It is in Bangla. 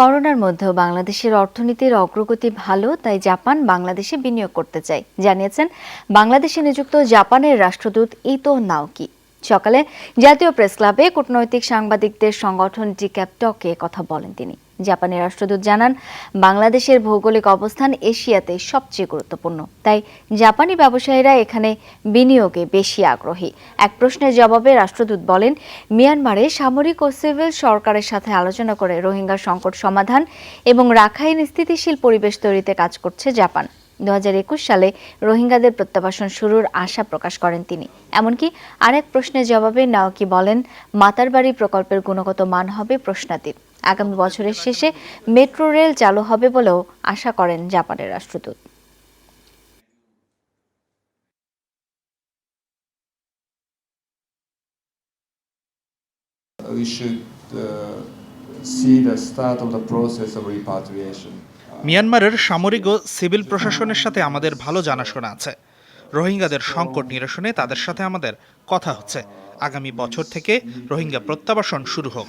করোনার মধ্যেও বাংলাদেশের অর্থনীতির অগ্রগতি ভালো, তাই জাপান বাংলাদেশে বিনিয়োগ করতে চায়। জানিয়েছেন, বাংলাদেশে নিযুক্ত জাপানের রাষ্ট্রদূত ইতো নাওকি। সকালে জাতীয় প্রেস ক্লাবে কূটনৈতিক সাংবাদিকদের সংগঠন ডিক্যাপটকে কথা বলেন তিনি। জাপানের রাষ্ট্রদূত জানান, বাংলাদেশের ভৌগোলিক অবস্থান এশিয়াতে সবচেয়ে গুরুত্বপূর্ণ। তাই জাপানি ব্যবসায়ীরা এখানে বিনিয়োগে বেশি আগ্রহী। এক প্রশ্নের জবাবে রাষ্ট্রদূত বলেন, মিয়ানমারে সামরিক ও সিভিল সরকারের সাথে আলোচনা করে রোহিঙ্গা সংকট সমাধান এবং রাখাইন স্থিতিশীল পরিবেশ তৈরিতে কাজ করছে জাপান। দু হাজার একুশ সালে রোহিঙ্গাদের প্রত্যাবাসন শুরুর আশা প্রকাশ করেন তিনি। এমনকি আরেক প্রশ্নের জবাবে নাওকি বলেন মাতারবাড়ি প্রকল্পের গুণগত মান হবে প্রশ্নাতীত। আগামী বছরের শেষে মেট্রো রেল চালু হবে বলেও আশা করেন জাপানের রাষ্ট্রদূত। We should uh, মিয়ানমারের সামরিক ও সিভিল প্রশাসনের সাথে আমাদের ভালো জানাশোনা আছে। রোহিঙ্গাদের সংকট নিরসনে তাদের সাথে আমাদের কথা হচ্ছে। আগামী বছর থেকে রোহিঙ্গা প্রত্যাবাসন শুরু হোক।